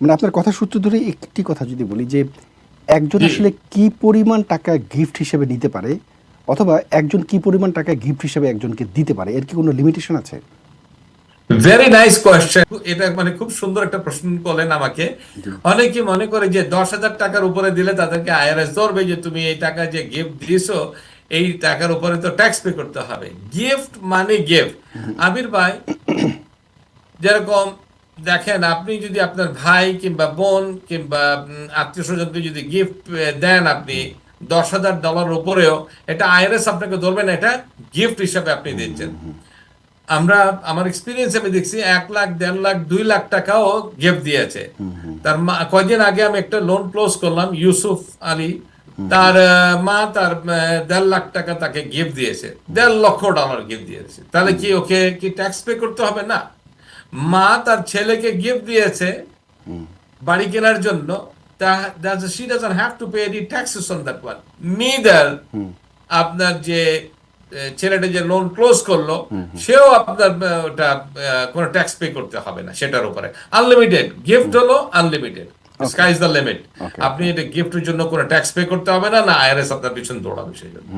মানে আপনার কথা সূত্র ধরে একটি কথা যদি বলি যে একজন আসলে কি পরিমাণ টাকা গিফট হিসেবে নিতে পারে অথবা একজন কি পরিমাণ টাকা গিফট হিসেবে একজনকে দিতে পারে এর কি কোনো লিমিটেশন আছে? ভেরি নাইস কোয়েশ্চেন এটা মানে খুব সুন্দর একটা প্রশ্ন করলেন আমাকে। অনেকে মনে করে যে দশ হাজার টাকার উপরে দিলে তাদেরকে আইআরএস ধরবে যে তুমি এই টাকা যে গিফট দিয়েছ এই টাকার উপরে তো ট্যাক্স পে করতে হবে। গিফট মানে গিফট আবির ভাই যেরকম দেখেন আপনি যদি আপনার ভাই কিংবা বোন কিংবা আত্মীয় স্বজনকে যদি গিফট দেন আপনি দশ হাজার ডলার উপরেও এটা আইআরএস আপনাকে ধরবে না এটা গিফট হিসাবে আপনি দিচ্ছেন। আমরা আমার এক্সপিরিয়েন্স আমি দেখছি এক লাখ দেড় লাখ দুই লাখ টাকাও গিফট দিয়েছে। তার মা কয়দিন আগে আমি একটা লোন ক্লোজ করলাম ইউসুফ আলী। তার মা তার দেড় লাখ টাকা তাকে গিফট দিয়েছে দেড় লক্ষ ডলার গিফট দিয়েছে। তাহলে কি ওকে কি ট্যাক্স পে করতে হবে? না। মা তার ছেলেকে গিফট দিয়েছে বাড়ি কেনার জন্য। She doesn't have to pay any taxes on that one neither আপনার যে ছেলেটা যে লোন ক্লোজ করল সেও আপনার ওটা কোনো ট্যাক্স পে করতে হবে না সেটার উপরে। আনলিমিটেড গিফট হলো unlimited sky is the limit আপনি এটা গিফটের জন্য কোনো ট্যাক্স পে করতে হবে না না আইআরএস আপনার পিছন দৌড়াবে সেই জন্য।